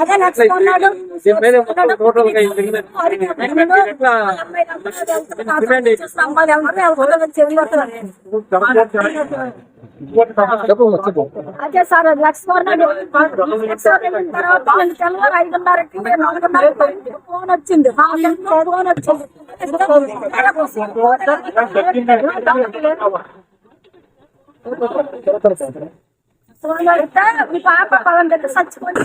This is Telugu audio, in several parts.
అదే నచ్చుకున్నాడు అదే సార్ లక్ష్మణ్ లక్ష్మణ్ తర్వాత నేను తెల్లవారు ఐదున్నరకి నాలుగున్నరకి ఫోన్ వచ్చింది. ఫోన్ వచ్చింది. పాప పవన్ దగ్గర చచ్చిపోయింది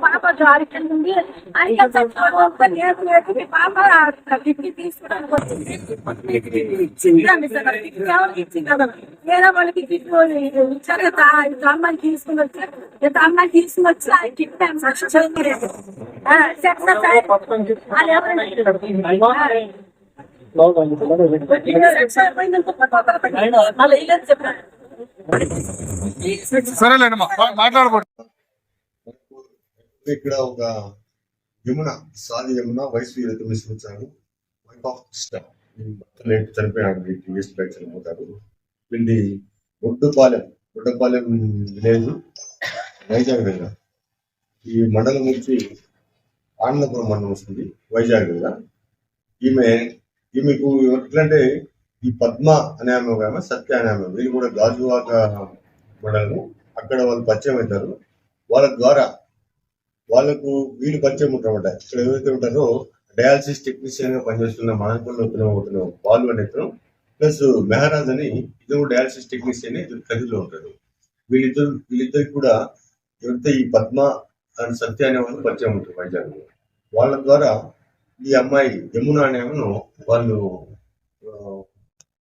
పాప జారికి ఉంది అయితే చచ్చిపోతే లేదు లేదు మీ పాప కిడ్నీ తీసుకోవడానికి వచ్చింది ఇచ్చిందండి సార్ ఎవరికి ఇచ్చింది వేరే వాళ్ళకి కిడ్నీ ఇచ్చారు కదా ఇట్లా అమ్మాయి తీసుకుని వచ్చి ఇట్లా అమ్మాయి తీసుకుని వచ్చి ఆ కిడ్నీ సక్సెస్ అది ఎవరైనా సరేలేండి మాట్లాడకూడదు. ఇక్కడ ఒక యమున సాది యమున వయసు ఇరవై తొమ్మిది సంవత్సరాలు వైఫ్ ఆఫ్ కృష్ణ లేట్ చనిపోయాడు. టూ బ్యాక్ చనిపోతారు వీళ్ళది ఒడ్డుపాలెం ఒడ్డుపాలెం విలేజ్. వైజాగ్ దగ్గర ఈ మండలం నుంచి ఆనందపురం మండలం వస్తుంది. వైజాగ్ దగ్గర ఈమె ఈమెకు ఎట్లంటే ఈ పద్మ అనే ఆమె ఒక ఆమె సత్య అనే ఆమె వీళ్ళు కూడా గాజువాక మండలము అక్కడ వాళ్ళు పరిచయం అవుతారు వాళ్ళ ద్వారా వాళ్ళకు వీళ్ళు పరిచయం ఉంటారన్నమాట. ఇక్కడ ఎవరైతే ఉంటారో డయాలసిస్ టెక్నీషియన్గా పనిచేస్తున్న మానకొండ అవుతున్నాం వాళ్ళు అనే ఇతను ప్లస్ మెహరాజ్ అని ఇతను డయాలసిస్ టెక్నీషియన్ ఇతను కదిలో ఉంటారు. వీళ్ళిద్దరు వీళ్ళిద్దరికి కూడా ఎవరైతే ఈ పద్మ అండ్ సత్య అనే వాళ్ళు పరిచయం ఉంటారు వైజాగ్ వాళ్ళ ద్వారా ఈ అమ్మాయి యమున అనేమను వాళ్ళు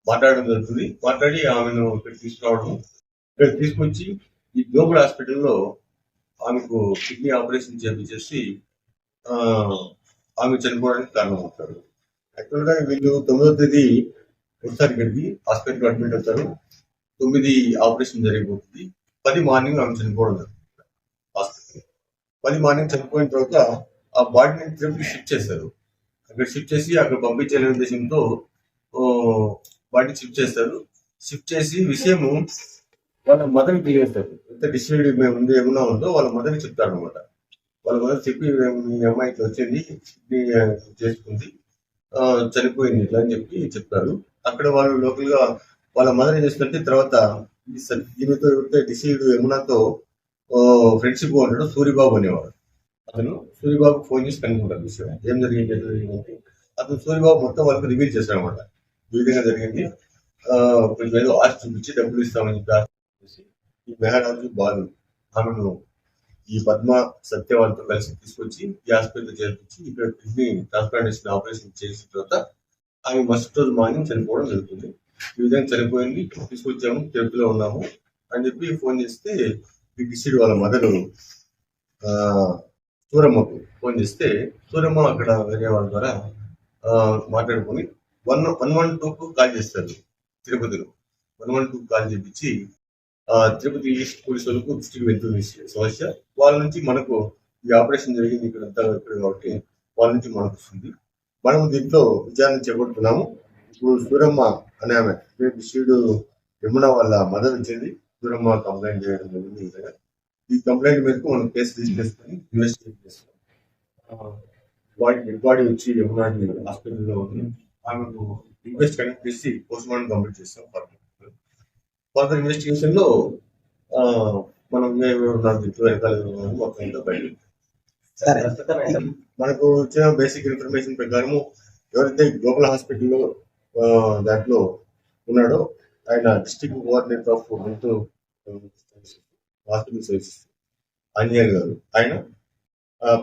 మాట్లాడడం జరుగుతుంది. మాట్లాడి ఆమెను ఇక్కడ తీసుకురావడం. ఇక్కడ తీసుకొచ్చి ఈ గ్లోబల్ హాస్పిటల్లో ఆమెకు కిడ్నీ ఆపరేషన్ చేపించేసి ఆమె చనిపోవడానికి కారణం అవుతారు యాక్చువల్గా వీళ్ళు తొమ్మిదో తేదీ వస్తారు ఇక్కడికి హాస్పిటల్ అడ్మిట్ అవుతారు. తొమ్మిది ఆపరేషన్ జరిగిపోతుంది. పది మార్నింగ్ ఆమె చనిపోవడం జరుగుతుంది. హాస్పిటల్ పది మార్నింగ్ చనిపోయిన తర్వాత ఆ బాడీని తిరుపతి షిఫ్ట్ చేశారు. అక్కడ షిఫ్ట్ చేసి అక్కడ పంపించాలనే ఉద్దేశంతో వాటిని షిఫ్ట్ చేస్తారు. షిఫ్ట్ చేసి విషయము వాళ్ళ మదర్కి తెలియజేస్తారు. ఎంత డిస్టర్బ్ మేము ఏమన్నా ఉందో వాళ్ళ మదర్కి చెప్తారు అనమాట వాళ్ళ మదర్ చెప్పి మీ అమ్మాయి ఇట్లా వచ్చింది చేసుకుంది ఆ, చనిపోయింది ఇట్లా అని చెప్పి చెప్తారు. అక్కడ వాళ్ళు లోకల్గా వాళ్ళ మదర్ ఏం చేస్తుంటే తర్వాత దీనితో డిసీడ్ ఎవరితో యమునాతో ఫ్రెండ్షిప్ ఉంటాడు సూరిబాబు అనేవాడు. అతను సూర్యబాబు ఫోన్ చేసి కనుక్కుంటారు విషయం ఏం జరిగింది ఎట్లా జరిగింది అతను సూర్యబాబు మొత్తం వాళ్ళకి రివీల్ చేశాడు అనమాట ఈ విధంగా జరిగింది. కొంచెం ఏదో ఆస్తి చూపించి డబ్బులు ఇస్తామని చెప్పి చూపించి ఈ మెహరాజు బాలు ఆమెను ఈ పద్మ సత్య వాళ్ళతో కలిసి తీసుకొచ్చి ఈ హాస్పిటల్ చేర్పించి ఇక్కడ కిడ్నీ ట్రాన్స్ప్లాంటేషన్ ఆపరేషన్ చేసిన తర్వాత ఆమె మస్ట్ రోజు మార్నింగ్ చనిపోవడం జరుగుతుంది. ఈ విధంగా చనిపోయింది. తీసుకొచ్చాము తిరుపతిలో ఉన్నాము అని చెప్పి ఫోన్ చేస్తే ఈ డిసిడ్ వాళ్ళ మదరు సూరమ్మకు ఫోన్ చేస్తే సూరమ్మ అక్కడ వేరే వాళ్ళ ద్వారా ఆ, మాట్లాడుకొని వన్ వన్ వన్ టూకు కాల్ చేస్తారు తిరుపతిలో. వన్ వన్ టూకు కాల్ చేపించి ఆ, తిరుపతి ఈస్ట్ పోలీసు వాళ్ళకు దృష్టికి వెళ్తుంది సమస్య. వాళ్ళ నుంచి మనకు ఈ ఆపరేషన్ జరిగింది ఇక్కడ అంతా ఇక్కడ కాబట్టి వాళ్ళ నుంచి మనకు వస్తుంది. మనం దీంట్లో విచారణ చేపడుతున్నాము. ఇప్పుడు సూరమ్మ అనే ఆమె శివుడు యమున వాళ్ళ మదర్ వచ్చింది. సూరమ్మ కంప్లైంట్ చేయడం జరిగింది ఈ విధంగా. ఈ కంప్లైంట్ మేరకు మనం కేసు రిజిస్టర్ చేసుకుని ఇన్వెస్టిగేట్ చేస్తాం బాడీ డెడ్ బాడీ వచ్చి యమునా హాస్పిటల్లో ఉంది. ఆమెకు రిక్వెస్ట్ కనెక్ట్ చేసి పోస్ట్ మార్టం కంప్లీట్ చేస్తాం ఫర్దర్. ఫర్దర్ ఇన్వెస్టిగేషన్లో మనం దీంట్లో వెనకాల మొత్తం బయట మనకు వచ్చిన బేసిక్ ఇన్ఫర్మేషన్ ప్రకారము ఎవరైతే గ్లోబల్ హాస్పిటల్లో దాంట్లో ఉన్నాడో ఆయన district coordinator of Guntur Vastu services Anjaneyulu garu ఆయన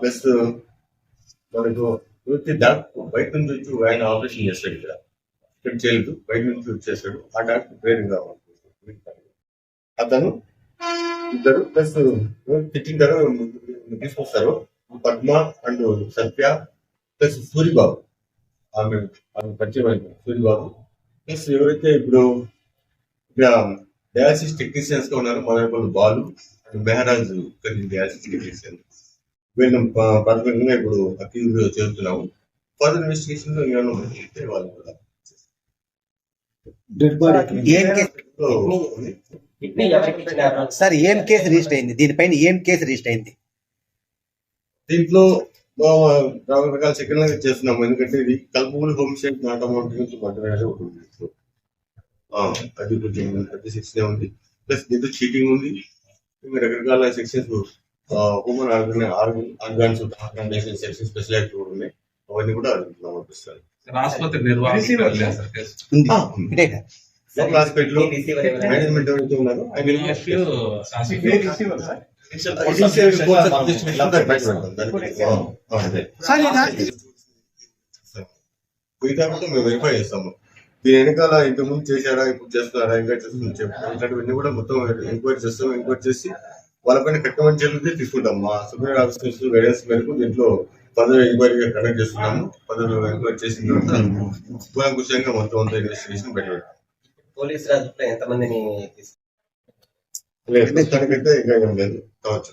ప్లస్ మనకు వృత్తి డాక్టర్ బయట నుంచి వచ్చి ఆయన ఆపరేషన్ చేస్తాడు ఇక్కడ. ఇక్కడ చేయలేదు బయట నుంచి వచ్చేస్తాడు ఆ డాక్టర్ పేరు కావాలి. అతను ఇద్దరు ప్లస్ తెచ్చింటారు తీసుకొస్తారు. Padma and Satya plus Suribabu. ఆమె ఆమె పరిచయం అయింది సూరిబాబు. ప్లస్ ఎవరైతే ఇప్పుడు ఇక్కడ డయాలసిస్ టెక్నీషియన్స్గా ఉన్నారో. మన బాలు మెహరాజ్ డయాలసిస్ టెక్నీషియన్ వీళ్ళని ప్రాథమికంగా ఇప్పుడు అక్యూజ్ చేస్తున్నాము. ఫర్దర్ ఇన్వెస్టిగేషన్లో ఏమైనా ఉంటే వాళ్ళు కూడా. సార్ ఏం కేసు? రిజిస్టర్ అయింది? దీనిపైన ఏం కేసు రిజిస్టర్ అయింది? దీంట్లో రకరకాల సెకండ్ చేస్తున్నాము. ఎందుకంటే ఇది culpable home state not amount నుంచి అనేది ఒకటి అది కొంచెం పెద్ద సెక్షన్ ఉంది. ప్లస్ దీంట్లో చీటింగ్ ఉంది. ఇంకా రకరకాల sections human organ organs organization section specialize కూడా ఉన్నాయి. అవన్నీ కూడా అడుగుతున్నాం ఆసుపత్రి నిర్వహణ హాస్పిటల్లో మేనేజ్మెంట్ ఎవరైతే ఉన్నారో ఆ, అదే. ఇది కాబట్టి మేము వెరిఫై చేస్తాము. దీని వెనకాల ఇంతకుముందు చేశారా ఇప్పుడు చేస్తున్నారా ఇంకా చేస్తున్నారు చెప్పు. ఇట్లాంటివన్నీ కూడా మొత్తం ఎంక్వైరీ చేస్తాం ఎంక్వైరీ చేసి వాళ్ళపైన కట్టమని చర్యలు తీసుకుంటాం. మా సుప్రీం ఆఫీసర్స్ గైడెన్స్ మేరకు దీంట్లో ఫర్దర్ ఎంక్వైరీ కండక్ట్ చేస్తున్నాము. ఫర్దర్ ఎంక్వైరీ చేసిన తర్వాత మొత్తం అంతా ఇన్వెస్టిగేషన్ పెట్టాడు పోలీస్ రాజులో ఎంతమందిని లేదు ప్రస్తుతానికైతే ఇంకా ఏం లేదు. కావచ్చు.